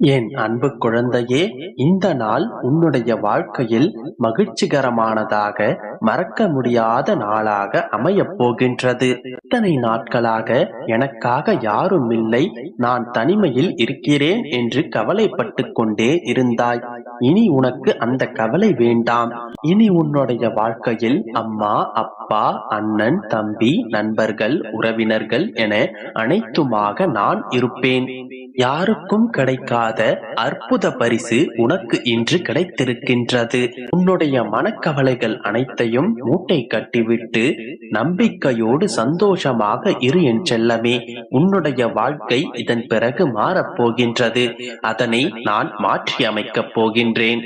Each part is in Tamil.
என் அன்பு குழந்தையே இந்த நாள் உன்னுடைய வாழ்க்கையில் மகிழ்ச்சிகரமானதாக மறக்க முடியாத நாளாக அமையப் போகின்றது. இத்தனை நாட்களாக எனக்காக யாரும் இல்லை நான் தனிமையில் இருக்கிறேன் என்று கவலைப்பட்டு கொண்டே இருந்தாய். இனி உனக்கு அந்த கவலை வேண்டாம். இனி உன்னுடைய வாழ்க்கையில் அம்மா அப்பா அண்ணன் தம்பி நண்பர்கள் உறவினர்கள் என அனைத்துமாக நான் இருப்பேன். யாருக்கும் கிடைக்காது. அற்புத பரிசு உனக்கு இன்று கிடைத்திருக்கின்றது. உன்னுடைய மனக்கவலைகள் அனைத்தையும் மூட்டை கட்டிவிட்டு நம்பிக்கையோடு சந்தோஷமாக இரு என் செல்லமே. உன்னுடைய வாழ்க்கை இதன் பிறகு மாறப்போகின்றது. அதனை நான் மாற்றி அமைக்கப் போகின்றேன்.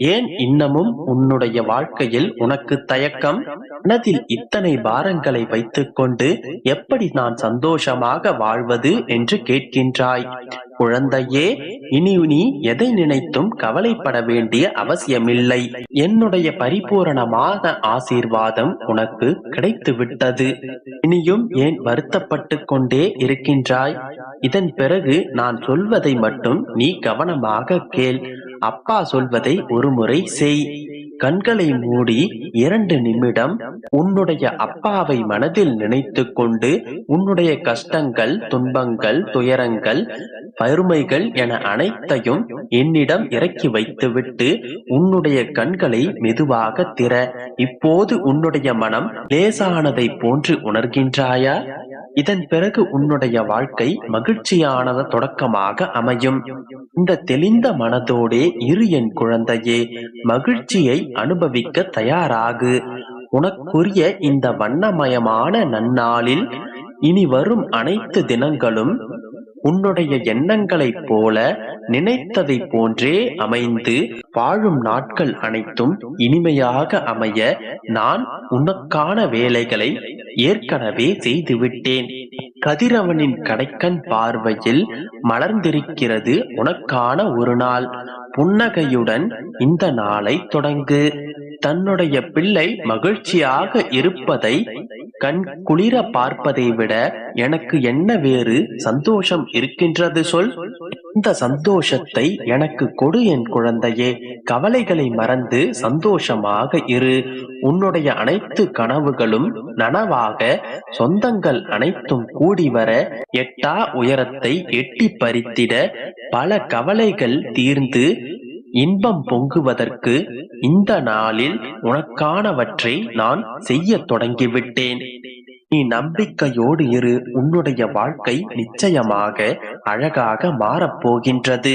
ஏன் இன்னமும் உன்னுடைய வாழ்க்கையில் உனக்கு தயக்கம்? மனதில் இத்தனை பாரங்களை வைத்துக்கொண்டு எப்படி நான் சந்தோஷமாக வாழ்வது என்று கேட்கின்றாய். குழந்தையே இனி நீ எதை நினைத்தும் கவலைப்பட வேண்டிய அவசியமில்லை. என்னுடைய பரிபூரணமான ஆசீர்வாதம் உனக்கு கிடைத்து விட்டது இனியும் ஏன் வருத்தப்பட்டு கொண்டே இருக்கின்றாய்? இதன் பிறகு நான் சொல்வதை மட்டும் நீ கவனமாக கேள். அப்பா சொல்வதை ஒருமுறை செய். கண்களை மூடி இரண்டு நிமிடம் உன்னுடைய அப்பாவை மனதில் நினைத்து கொண்டு உன்னுடைய கஷ்டங்கள் துன்பங்கள் துயரங்கள் பருமைகள் என அனைத்தையும் என்னிடம் இறக்கி வைத்துவிட்டு உன்னுடைய கண்களை மெதுவாக திற. இப்போது உன்னுடைய மனம் லேசானதை போன்று உணர்கின்றாயா? இதன் பிறகு உன்னுடைய வாழ்க்கை மகிழ்ச்சியானது தொடக்கமாக அமையும். இந்த தெளிந்த மனதோடே இரு என் குழந்தையே மகிழ்ச்சியை அனுபவிக்க தயாராகு. உனக்குரிய இந்த வண்ணமயமான நன்னாளில் இனி வரும் அனைத்து தினங்களும் உன்னுடைய எண்ணங்களைப் போல நினைத்ததை போன்றே அமைந்து வாழும் நாட்கள் அனைத்தும் இனிமையாக அமைய நான் உனக்கான வேலைகளை ஏற்கனவே செய்துவிட்டேன். கதிரவனின் கடைக்கண் பார்வையில் மலர்ந்திருக்கிறது உனக்கான ஒரு நாள். புன்னகையுடன் இந்த நாளை தொடங்கு. தன்னுடைய பிள்ளை மகிழ்ச்சியாக இருப்பதை கண் குளிர பார்ப்பதை விட எனக்கு என்ன வேறு சந்தோஷம் இருக்கின்றது சொல். இந்த சந்தோஷத்தை எனக்கு கொடு என் குழந்தையே. கவலைகளை மறந்து சந்தோஷமாக இரு. உன்னுடைய அனைத்து கனவுகளும் நனவாக சொந்தங்கள் அனைத்தும் கூடி வர எட்டா உயரத்தை எட்டி பறித்திட பல கவலைகள் தீர்ந்து இன்பம் பொங்குவதற்கு இந்த நாளில் உனக்கானவற்றை நான் செய்ய தொடங்கிவிட்டேன். நீ நம்பிக்கையோடு இரு. உன்னுடைய வாழ்க்கை நிச்சயமாக அழகாக மாறப்போகின்றது.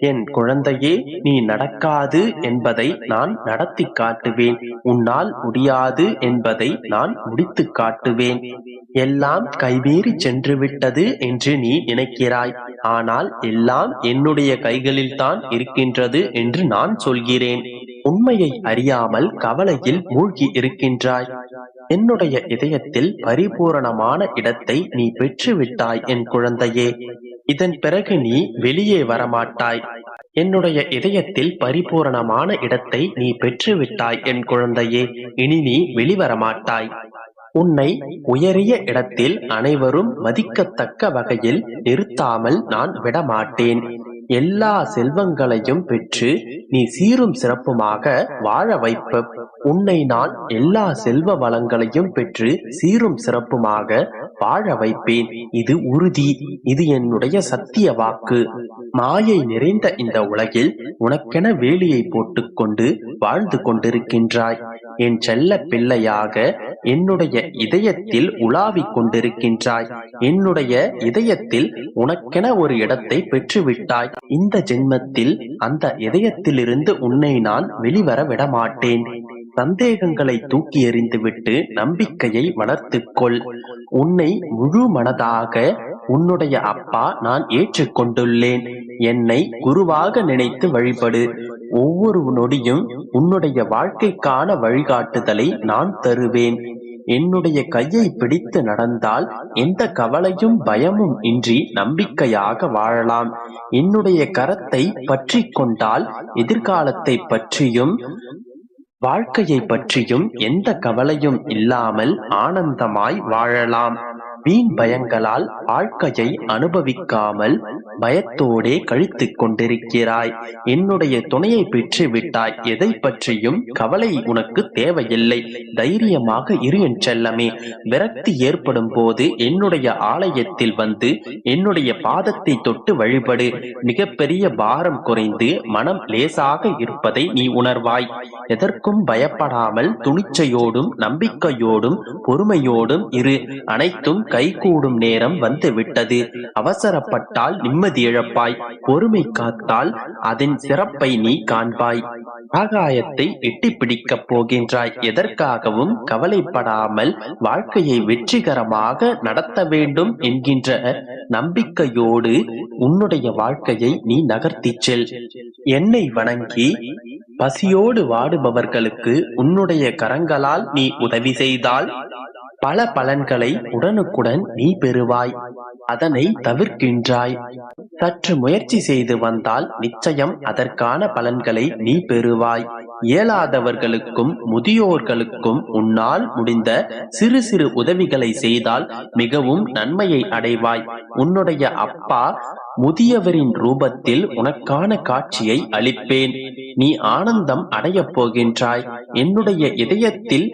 என் குழந்தையே நீ நடக்காது என்பதை நான் நடத்தி காட்டுவேன். உன்னால் முடியாது என்பதை நான் முடித்து காட்டுவேன். எல்லாம் கைவேறி சென்று விட்டது என்று நீ நினைக்கிறாய். ஆனால் எல்லாம் என்னுடைய கைகளில் தான் இருக்கின்றது என்று நான் சொல்கிறேன். உண்மையை அறியாமல் கவலையில் மூழ்கி இருக்கின்றாய். என்னுடைய இதயத்தில் பரிபூரணமான இடத்தை நீ பெற்றுவிட்டாய் என் குழந்தையே. இதன் பிறகு நீ வெளியே வரமாட்டாய். என்னுடைய இதயத்தில் பரிபூரணமான இடத்தை நீ பெற்றுவிட்டாய் என் குழந்தையே. இனி நீ வெளிவரமாட்டாய். உன்னை உயரிய இடத்தில் அனைவரும் மதிக்கத்தக்க வகையில் நிறுத்தாமல் நான் விடமாட்டேன். எல்லா செல்வங்களையும் பெற்று நீ சீரும் சிறப்புமாக வாழ வைப்ப. உன்னை நான் எல்லா செல்வ வளங்களையும் பெற்று சீரும் சிறப்புமாக வாழ வைப்பேன். இது உறுதி. இது என்னுடைய சத்திய வாக்கு. மாயை நிறைந்த இந்த உலகில் உனக்கென வேலியை போட்டுக்கொண்டு வாழ்ந்து கொண்டிருக்கின்றாய். என் செல்ல பிள்ளையாக என்னுடைய இதயத்தில் உலாவிக் கொண்டிருக்கின்றாய். என்னுடைய இதயத்தில் உனக்கென ஒரு இடத்தை பெற்றுவிட்டாய். இந்த ஜென்மத்தில் அந்த இதயத்திலிருந்து உன்னை நான் வெளிவர விடமாட்டேன். சந்தேகங்களை தூக்கி எறிந்துவிட்டு நம்பிக்கையை வளர்த்துக்கொள் உன்னை முழு மனதாக உன்னுடைய அப்பா நான் ஏற்றுக்கொண்டுள்ளேன். என்னை குருவாக நினைத்து வழிபடு. ஒவ்வொரு நொடியும் உன்னுடைய வாழ்க்கைக்கான வழிகாட்டுதலை நான் தருவேன். என்னுடைய கையை பிடித்து நடந்தால் எந்த கவலையும் பயமும் இன்றி நம்பிக்கையாக வாழலாம். என்னுடைய கரத்தை பற்றி கொண்டால் எதிர்காலத்தை பற்றியும் வாழ்க்கையை பற்றியும் எந்த கவலையும் இல்லாமல் ஆனந்தமாய் வாழலாம். வீண் பயங்களால் வாழ்க்கையை அனுபவிக்காமல் பயத்தோடே கழித்துக் கொண்டிருக்கிறாய். என்னுடைய துணையை பெற்று விட்டாய் எதை பற்றியும் கவலை உனக்கு தேவையில்லை. தைரியமாக இரு என் செல்லமே. விரக்தி ஏற்படும் போது என்னுடைய ஆலயத்தில் வந்து என்னுடைய பாதத்தை தொட்டு வழிபடு. மிகப்பெரிய பாரம் குறைந்து மனம் லேசாக இருப்பதை நீ உணர்வாய். எதற்கும் பயப்படாமல் துணிச்சையோடும் நம்பிக்கையோடும் பொறுமையோடும் இரு. அனைத்தும் கைகூடும் நேரம் வந்துவிட்டது. அவசரப்பட்டால் நிம்மதி இழப்பாய். பொறுமை காத்தால் அதன் சிறப்பை நீ காண்பாய். ஆகாயத்தை எட்டி பிடிக்கப் போகின்றாய். எதற்காகவும் கவலைப்படாமல் வாழ்க்கையை வெற்றிகரமாக நடத்த வேண்டும் என்கின்ற நம்பிக்கையோடு உன்னுடைய வாழ்க்கையை நீ நகர்த்திச் செல். என்னை வணங்கி பசியோடு வாடுபவர்களுக்கு உன்னுடைய கரங்களால் நீ உதவி செய்தால் பல பலன்களை உடனுக்குடன் நீ பெறுவாய். அதனை தவிர்க்கின்றாய். சற்று முயற்சி செய்து வந்தால் நிச்சயம் அதற்கான பலன்களை நீ பெறுவாய். இயலாதவர்களுக்கும் முதியோர்களுக்கும் உன்னால் முடிந்த சிறு சிறு உதவிகளை செய்தால் மிகவும் நன்மையை அடைவாய். உன்னுடைய அப்பா முதியவரின் ரூபத்தில் உனக்கான காட்சியை அளிப்பேன். நீ ஆனந்தம் அடையப் போகின்றாய். என்னுடைய இதயத்தில்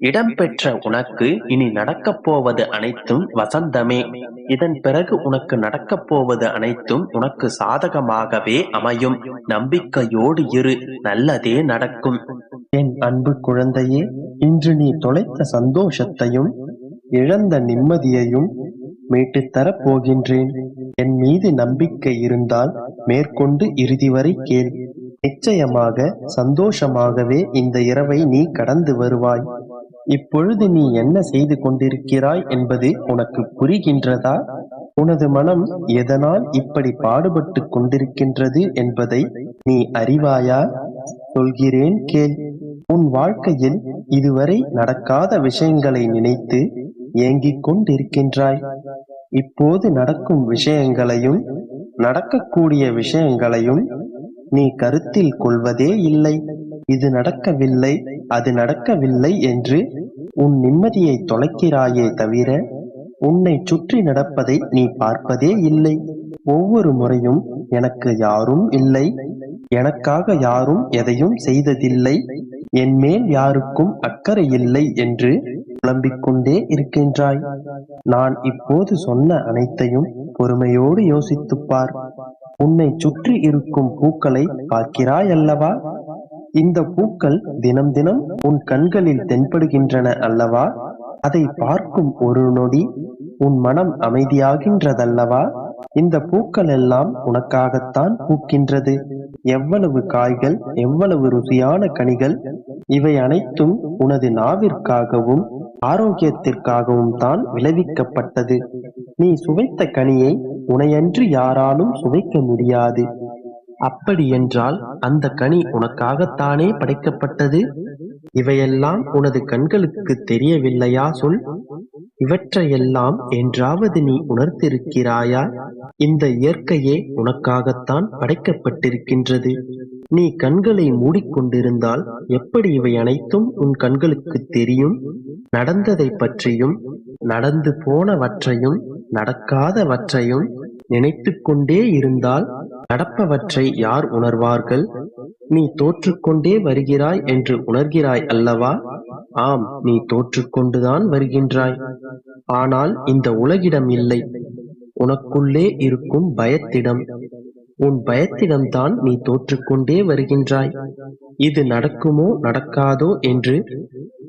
இடம்பெற்ற உனக்கு இனி நடக்கப் போவது அனைத்தும் வசந்தமே. இதன் பிறகு உனக்கு நடக்கப் போவது அனைத்தும் உனக்கு சாதகமாகவே அமையும். நம்பிக்கையோடு இரு நல்லதே நடக்கும். என் அன்பு குழந்தையே இன்று நீ தொலைத்த சந்தோஷத்தையும் இழந்த நிம்மதியையும் மீட்டுத் தரப் போகின்றேன். என் மீது நம்பிக்கை இருந்தால் மேற்கொண்டு இறுதி வரை கேள். நிச்சயமாக சந்தோஷமாகவே இந்த இரவை நீ கடந்து வருவாய். இப்பொழுது நீ என்ன செய்து கொண்டிருக்கிறாய் என்பது உனக்கு புரிகின்றதா? உனது மனம் எதனால் இப்படி பாடுபட்டு கொண்டிருக்கின்றது என்பதை நீ அறிவாயா? சொல்கிறேன் கேள். உன் வாழ்க்கையில் இதுவரை நடக்காத விஷயங்களை நினைத்து ஏங்கிக் கொண்டிருக்கின்றாய். இப்போது நடக்கும் விஷயங்களையும் நடக்கக்கூடிய விஷயங்களையும் நீ கருத்தில் கொள்வதே இல்லை. இது நடக்கவில்லை. அது நடக்கவில்லை என்று உன் நிம்மதியை தொலைக்கிறாயே தவிர உன்னை சுற்றி நடப்பதை நீ பார்ப்பதே இல்லை. ஒவ்வொரு முறையும் எனக்கு யாரும் இல்லை. எனக்காக யாரும் எதையும் செய்ததில்லை. என் மேல் யாருக்கும் அக்கறை இல்லை என்று புலம்பிக்கொண்டே இருக்கின்றாய். நான் இப்போது சொன்ன அனைத்தையும் பொறுமையோடு யோசித்துப்பார் உன்னை சுற்றி இருக்கும் பூக்களை பார்க்கிறாய் அல்லவா? இந்த பூக்கள் தினம் தினம் உன் கண்களில் தென்படுகின்றன அல்லவா? அதை பார்க்கும் ஒரு நொடி உன் மனம் அமைதியாகின்றதல்லவா? இந்த பூக்கள் எல்லாம் உனக்காகத்தான் பூக்கின்றது. எவ்வளவு காய்கள் எவ்வளவு ருசியான கனிகள் இவை அனைத்தும் உனது நாவிற்காகவும் ஆரோக்கியத்திற்காகவும் தான் விளைவிக்கப்பட்டது. நீ சுவைத்த கனியை உனையன்று யாராலும் சுவைக்க முடியாது. அப்படி என்றால் அந்த கனி உனக்காகத்தானே படைக்கப்பட்டது? இவையெல்லாம் உனது கண்களுக்கு தெரியவில்லையா சொல். இவற்றையெல்லாம் என்றாவது நீ உணர்த்திருக்கிறாயா இந்த இயற்கையே உனக்காகத்தான் படைக்கப்பட்டிருக்கின்றது. நீ கண்களை மூடிக்கொண்டிருந்தால் எப்படி இவை அனைத்தும் உன் கண்களுக்கு தெரியும்? நடந்ததை பற்றியும் நடந்து போனவற்றையும் நடக்காதவற்றையும் நினைத்து கொண்டே இருந்தால் நடப்பவற்றை யார் உணர்வார்கள்? நீ தோற்றுக்கொண்டே வருகிறாய் என்று உணர்கிறாய் அல்லவா? ஆம் நீ தோற்றுக்கொண்டுதான் வருகின்றாய். ஆனால் இந்த உலகிடம் இல்லை. உனக்குள்ளே இருக்கும் பயத்திடம். உன் பயத்திடம்தான் நீ தோற்றுக்கொண்டே வருகின்றாய். இது நடக்குமோ நடக்காதோ என்று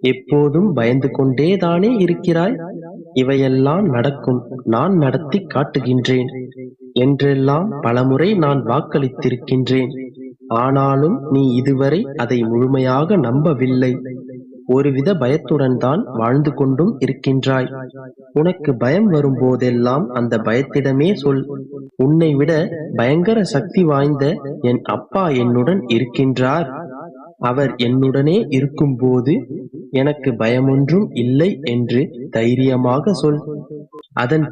எப்போதும் பயந்து கொண்டேதானே இருக்கிறாய்? இவையெல்லாம் நடக்கும். நான் நடத்தி காட்டுகின்றேன். என்றெல்லாம் பலமுறை நான் வாக்களித்திருக்கின்றேன். ஆனாலும் நீ இதுவரை அதை முழுமையாக நம்பவில்லை. ஒருவித பயத்துடன் தான் வாழ்ந்து கொண்டும் இருக்கின்றாய். உனக்கு பயம் வரும்போதெல்லாம் அந்த பயத்திடமே சொல். உன்னை விட பயங்கர சக்தி வாய்ந்த என் அப்பா என்னுடன் இருக்கின்றார். அவர் என்னுடனே இருக்கும்போது எனக்கு பயமொன்றும் இல்லை என்று தைரியமாக சொல். அதன்